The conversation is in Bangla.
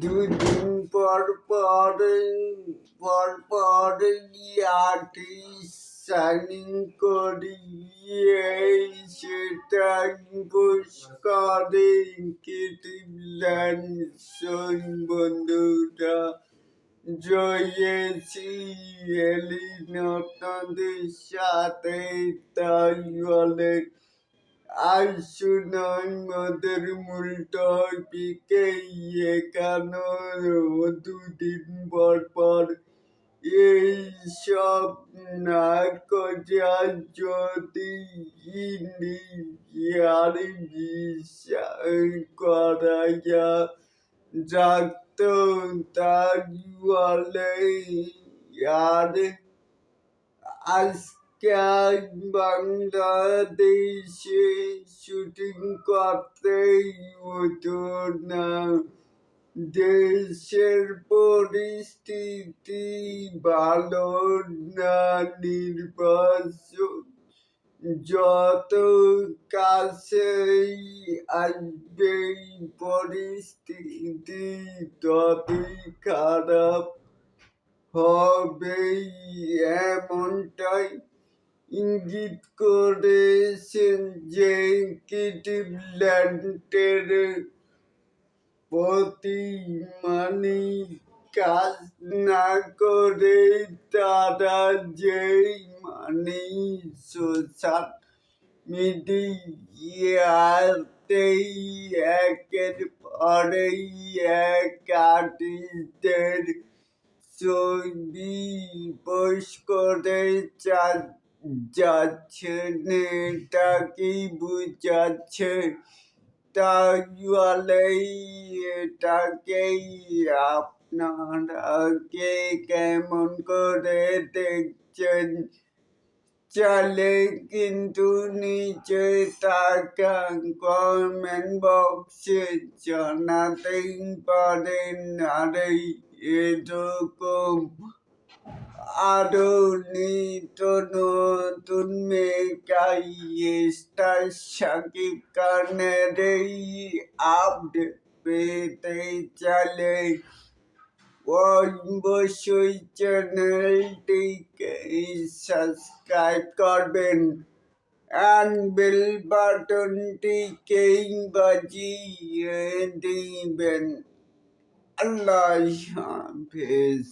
দুদিন পর পর পর পর ইয়াটি সাইনিং করি এই সেটা করে কেটিলেন সই বন্ধুরা জয়েছি এলি নতুনদের সাথে তাই বলে আসুন আমাদের মূল টপিকে এখানে দুদিন পর পর? এই সব না করা যদি ইন্ডিয়ার বিষয় করা যাত তাই বলে আর আজকে বাংলাদেশে শুটিং করতেই হতো না। দেশের পরিস্থিতি ভালো না নির্বাচন যত কাছেই আসবে পরিস্থিতি, ততই খারাপ হবে এমনটাই ইঙ্গিত করেছেন যে কিটিল্যান্ডের প্রতি মানে কাজ না করে তারা যেই মানে সোশ্যাল মিডিয়াতেই একের পরেই এক আর্টিস্টদের ছবি পোস্ট করে চা- এটা কি বুঝাচ্ছে? তাই এটাকেই আপনারা কেমন করে দেখছেন? চলে কিন্তু নিচে টাকা কমেন্ট বক্সে জানাতেই পারেন, আরে এরকম আরও নিত্য নতুন মেকাই স্টার সাকিব খানের এই আপডেট পেতে চলে অবশ্যই চ্যানেলটিকে সাবস্ক্রাইব করবেন। অ্যান্ড বেল বাটনটিকে বাজিয়ে দিবেন। আল্লাহ হাফেজ।